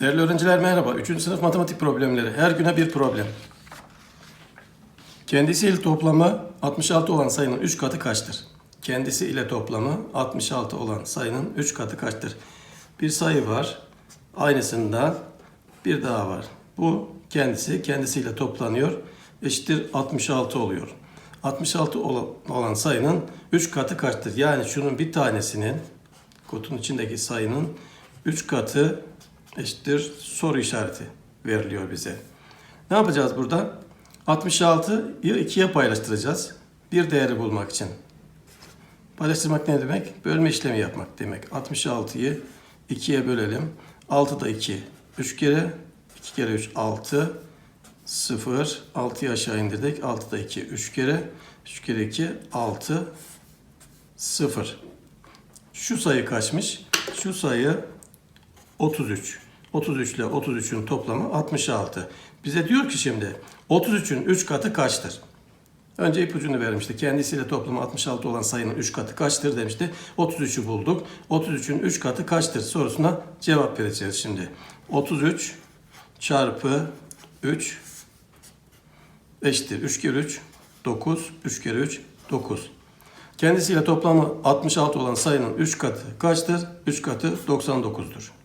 Değerli öğrenciler merhaba. 3. sınıf matematik problemleri. Her güne bir problem. Kendisi ile toplamı 66 olan sayının 3 katı kaçtır? Kendisi ile toplamı 66 olan sayının 3 katı kaçtır? Bir sayı var. Aynısından bir daha var. Bu kendisi kendisiyle toplanıyor. Eşittir 66 oluyor. 66 olan- olan sayının 3 katı kaçtır? Yani şunun bir tanesinin kutunun içindeki sayının 3 katı eşittir soru işareti veriliyor bize. Ne yapacağız burada? 66'yı 2'ye paylaştıracağız. Bir değeri bulmak için. Paylaştırmak ne demek? Bölme işlemi yapmak demek. 66'yı 2'ye bölelim. 6 da 2. 3 kere 2 kere 3 6 0 6'yı aşağı indirdik. 6 da 2 3 kere 3 kere 2 6 0. Şu sayı kaçmış? Şu sayı 33. 33 ile 33'ün toplamı 66. Bize diyor ki şimdi 33'ün 3 katı kaçtır? Önce ipucunu vermişti. Kendisiyle toplamı 66 olan sayının 3 katı kaçtır demişti. 33'ü bulduk. 33'ün 3 katı kaçtır sorusuna cevap vereceğiz şimdi. 33 çarpı 3 eşittir. 3 kere 3 9. 3 kere 3 9. Kendisiyle toplamı 66 olan sayının 3 katı kaçtır? 3 katı 99'dur.